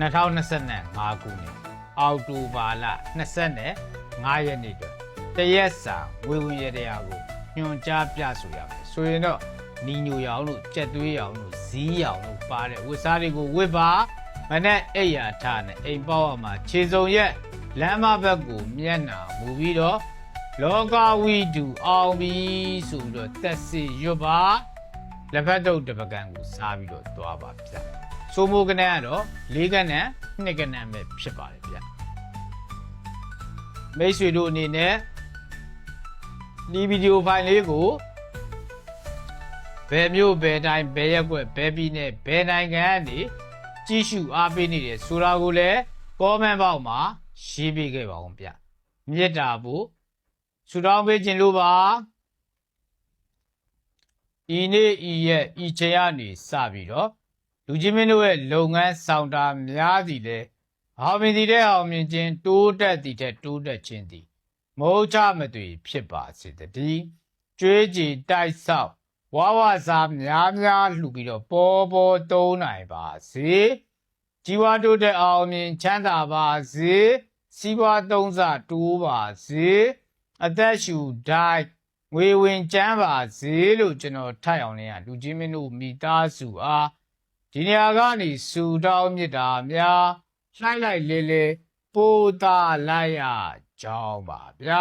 2025ခုနှစ်အောက်တိုဘာလ25ရက်နေ့အတွက်တရက်စာဝေဝင်ရတရားကိုညွှန်ကြားပြဆိုရမယ်ဆိုရင်တော့နီညိုရောင်လို့ကြက်သွေးရောင်လို့ဇီးရောင်လို့ပါတဲ့ဝတ်စားတွေကိုဝတ်ပါမနဲ့အိယာထားနဲ့အိမ်ပေါက်အမှာခြေစုံရက်လမ်းမဘက်ကိုမျက်နှာမူပြီးတော့လောကဝီတူအောင်ပြီးဆိုပြီးတော့တက်စီရွတ်ပါလက်ဖက်တုပ်တစ်ပကံကိုစားပြီးတော့သွားပါဗျာ စိုးမိုးကနန်းကတော့၄ကနန်း၂ကနန်းပဲဖြစ်ပါတယ်ဗျမိတ်ဆွေတို့အနေနဲ့ဒီဗီဒီယိုဖိုင်လေးကိုဘယ်မျိုးဘယ်တိုင်းဘယ်ရက်ွက်ဘယ်ပြည်နယ်ဘယ်နိုင်ငံကနေကြည့်ရှုအားပေးနေတယ်ဆိုတာကိုလည်း comment box မှာရေးပေးခဲ့ပါအောင်ဗျမြစ်တာဖို့ဆူတောင်းပေးခြင်းလို့ပါဤနေ့ဤရက်ဤချိန်ကနေစပြီးတော့ လူကြီးမင်းတို့ရဲ့လုပ်ငန်းဆောင်တာများသည်လေအောင်မြင်သည်တဲ့အောင်မြင်ခြင်းတိုးတက်သည်တဲ့တိုးတက်ခြင်းသည်မဟုတ်ချမသွေဖြစ်ပါစေတည်းကျွေးကြည်တိုက်ဆောက်ဝါဝစားများများလှူပြီးတော့ပေါ်ပေါ်သုံးနိုင်ပါစေជីវတိုးတက်အောင်မြင်ချမ်းသာပါစေစီးပွားသုံးစတိုးပါစေအသက်ရှူတိုင်းငွေဝင်ချမ်းပါစေလို့ကျွန်တော်ထပ်အောင်လင်းရလူကြီးမင်းတို့မိသားစုအား ဒီနေရာကနေစူတောင်းမြစ်တာများလှိုက်လိုက်လေလေပိုးသားလိုက်ရကြောင်းပါဗျာ